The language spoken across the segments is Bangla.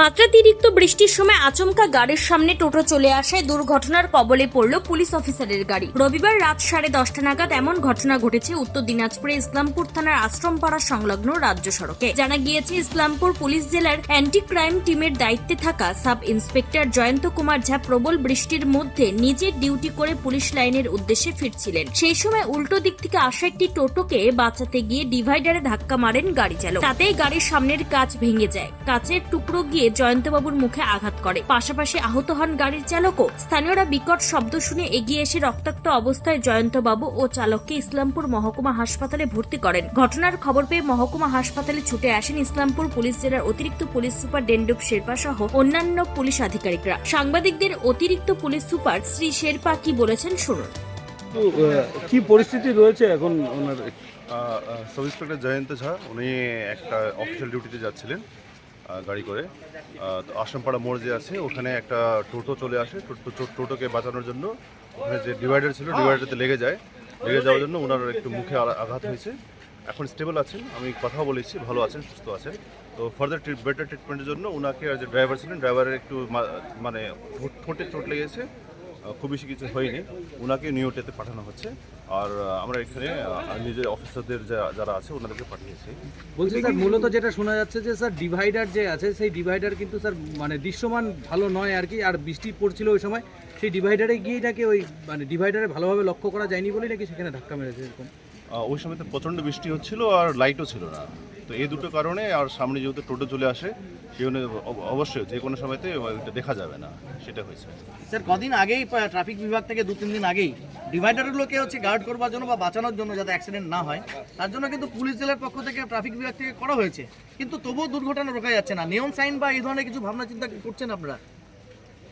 মাত্রাতিরিক্ত বৃষ্টির সময় আচমকা গাড়ির সামনে টোটো চলে আসায় দুর্ঘটনার কবলে পড়ল পুলিশ অফিসারের গাড়ি। রবিবার রাত সাড়ে দশটা নাগাদ এমন ঘটনা ঘটেছে উত্তর দিনাজপুরে ইসলামপুর থানার আশ্রমপাড়া সংলগ্ন রাজ্য সড়কে। জানা গিয়েছে, ইসলামপুর পুলিশ জেলার অ্যান্টি ক্রাইম টিমের দায়িত্বে থাকা সাব ইন্সপেক্টর জয়ন্ত কুমার ঝা প্রবল বৃষ্টির মধ্যে নিজের ডিউটি করে পুলিশ লাইনের উদ্দেশ্যে ফিরছিলেন। সেই সময় উল্টো দিক থেকে আসা একটি টোটোকে বাঁচাতে গিয়ে ডিভাইডারে ধাক্কা মারেন গাড়ি চালক তাতেই গাড়ির সামনের কাচ ভেঙে যায়। কাচের টুকরো গিয়ে জয়ন্তবাবুর মুখে আঘাত করে। পাশাপাশি আহত হন গাড়ির চালকও। স্থানীয়রা বিকট শব্দ শুনে এগিয়ে এসে রক্তাক্ত অবস্থায় জয়ন্তবাবু ও চালককে ইসলামপুর মহকুমা হাসপাতালে ভর্তি করেন। ঘটনার খবর পেয়ে মহকুমা হাসপাতালে ছুটে আসেন ইসলামপুর পুলিশ জেলার অতিরিক্ত পুলিশ সুপার ডেন্ডুপ শেরপা সহ অন্যান্য পুলিশ আধিকারিকরা। সাংবাদিকদের অতিরিক্ত পুলিশ সুপার শ্রী শেরপা কি বলেছেন শুনুন। কি পরিস্থিতি রয়েছে এখন ওনার? সাব ইন্সপেক্টর জয়ন্ত ঝা উনি একটা অফিসিয়াল ডিউটিতে যাচ্ছিলেন। গাড়ি করে। তো আসামপাড়া মোড় যে আছে, ওখানে একটা টোটো চলে আসে। টোটোকে বাঁচানোর জন্য ওখানে যে ডিভাইডার ছিল ডিভাইডারতে লেগে যায়। লেগে যাওয়ার জন্য ওনার একটু মুখে আঘাত হয়েছে। এখন স্টেবল আছেন। আমি কথা বলেছি, ভালো আছেন, সুস্থ আছেন। তো ফার্দার বেটার ট্রিটমেন্টের জন্য ওনাকে আর যে ড্রাইভার ছিলেন। ড্রাইভারের একটু মানে ঠোঁট- চোট লেগেছে। খুব বেশি কিছু হয়নি। ওনাকে নিউটেতে পাঠানো হচ্ছে। আর আমরা এখানে নিজের অফিসারদের যা- যারা আছে ওনাদেরকে পাঠিয়েছি। বলছি স্যার মূলত যেটা শোনা যাচ্ছে যে স্যার ডিভাইডার যে আছে সেই ডিভাইডার কিন্তু স্যার মানে দৃশ্যমান ভালো নয় আর কি আর বৃষ্টি পড়ছিল ওই সময়। সেই ডিভাইডারে গিয়ে নাকি ওই মানে ডিভাইডারে ভালোভাবে লক্ষ্য করা যায়নি বলেই নাকি সেখানে ধাক্কা মেরেছে এরকম? ওই সময় তো প্রচণ্ড বৃষ্টি হচ্ছিল আর লাইটও ছিল না। তো এই দুটো কারণে আর সামনে যেহেতু টোটো চলে আসে অবশ্যই যে কোনো সময়তে দেখা যাবে না সেটা হয়েছে। স্যার কদিন আগেই ট্রাফিক বিভাগ থেকে দু তিন দিন আগেই ডিভাইডারগুলোকে হচ্ছে গার্ড করবার জন্য বা বাঁচানোর জন্য যাতে অ্যাক্সিডেন্ট না হয় তার জন্য কিন্তু পুলিশ জেলার পক্ষ থেকে ট্রাফিক বিভাগ থেকে করা হয়েছে। কিন্তু তবুও দুর্ঘটনা রোকা যাচ্ছে না। নিয়ম সাইন বা এই ধরনের কিছু ভাবনা চিন্তা করছেন আপনারা?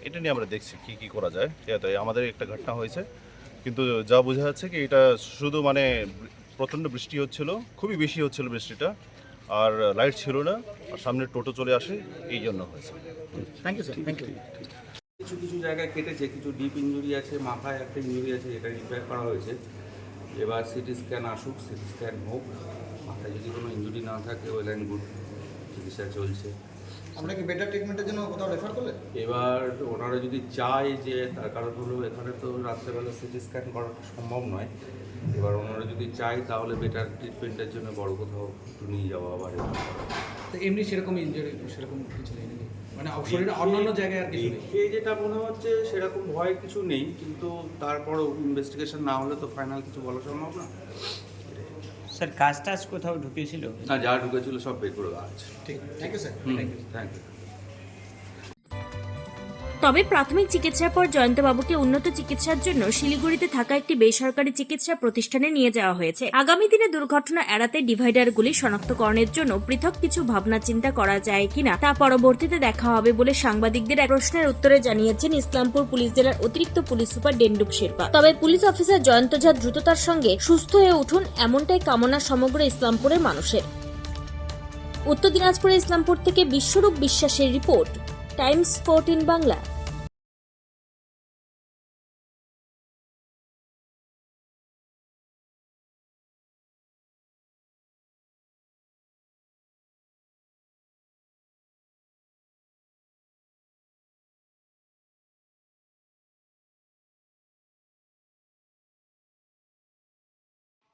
এটা নিয়ে আমরা দেখছি কি কি করা যায়। আমাদের একটা ঘটনা হয়েছে। কিন্তু যা বোঝা যাচ্ছে কি এটা শুধু মানে প্রচণ্ড বৃষ্টি হচ্ছিল খুবই বেশি হচ্ছিল বৃষ্টিটা। আর লাইট ছিল না আর সামনে টোটো চলে আসে এই জন্য হয়েছে। Thank you sir thank you কিছু কিছু জায়গায় কেটেছে কিছু ডিপ ইঞ্জুরি আছে মাথায় একটা ইঞ্জুরি আছে এটা রিপেয়ার করা হয়েছে। এবার সিটি স্ক্যান আসুক সিটি স্ক্যান হোক মাথায় যদি কোনো ইঞ্জুরি না থাকে ওয়েল অ্যান্ড গুড চিকিৎসা চলছে। আমরা কি বেটার ট্রিটমেন্টের জন্য কোথাও রেফার করলে? এবার ওনারা যদি চায় যে তার কারণ হলো এখানে তো রাত্রেবেলা সিটি স্ক্যান করাটা সম্ভব নয়। এবার ওনারা যদি চায় তাহলে বেটার ট্রিটমেন্টের জন্য বড় কোথাও একটু নিয়ে যাওয়া আবার তো এমনি সেরকম ইঞ্জুরি সেরকম কিছু নেই মানে শরীরে অন্যান্য জায়গায় আর কিছু নেই? যেটা মনে হচ্ছে সেরকম ভয় কিছু নেই কিন্তু তারপরও ইনভেস্টিগেশন না হলে তো ফাইনাল কিছু বলা সম্ভব না। স্যার কাজ টাজ কোথাও ঢুকেছিল না যা ঢুকেছিল সব বের করে দেওয়া আছে ঠিক thank you sir thank you তবে প্রাথমিক চিকিৎসার পর জয়ন্তবাবুকে উন্নত চিকিৎসার জন্য শিলিগুড়িতে থাকা একটি বেসরকারি চিকিৎসা প্রতিষ্ঠানে নিয়ে যাওয়া হয়েছে। আগামী দিনে দুর্ঘটনা এড়াতে ডিভাইডারগুলি শনাক্তকরণের জন্য পৃথক কিছু ভাবনা চিন্তা করা যায় কিনা তা পরবর্তীতে দেখা হবে বলে সাংবাদিকদের এক প্রশ্নের উত্তরে জানিয়েছেন ইসলামপুর পুলিশ জেলার অতিরিক্ত পুলিশ সুপার ডেন্ডুপ শেরপা। তবে পুলিশ অফিসার জয়ন্ত ঝা দ্রুততার সঙ্গে সুস্থ হয়ে উঠুন এমনটাই কামনা সমগ্র ইসলামপুরের মানুষের। উত্তর দিনাজপুরের ইসলামপুর থেকে বিশ্বরূপ বিশ্বাসের রিপোর্ট, টাইমস ফোরটিন বাংলা।